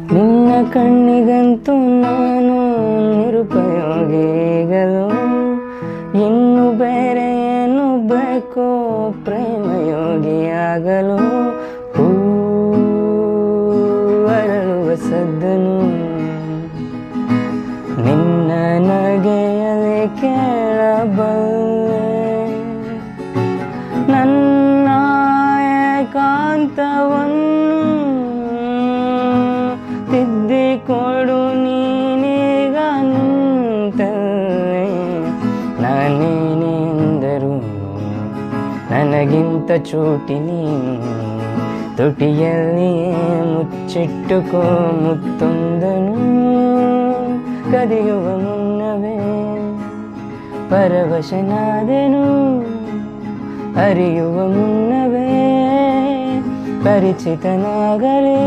ನಿನ್ನ ಕಣ್ಣಿಗಂತೂ ನಾನು ನಿರುಪಯೋಗಿಗಳು. ಇನ್ನು ಬೇರೆ ಏನು ಬೇಕೋ ಪ್ರೇಮಯೋಗಿಯಾಗಲು. ಹೂ ಸದ್ದನು. ನಿನ್ನ ನಗೆಯಲ್ಲಿ ಕೇಳಬಲ್ಲೆ. ನನ್ನ ಏಕಾಂತವನ್ನು ನನಗಿಂತ ಚೋಟಿ ನೀನು ತುಟಿಯಲ್ಲಿಯೇ ಮುಚ್ಚಿಟ್ಟುಕೋ ಮುತ್ತೊಂದನು ಕದಿಯುವ ಮುನ್ನವೇ ಪರವಶನಾದೆನು ಅರಿಯುವ ಮುನ್ನವೇ ಪರಿಚಿತನಾಗಲೇ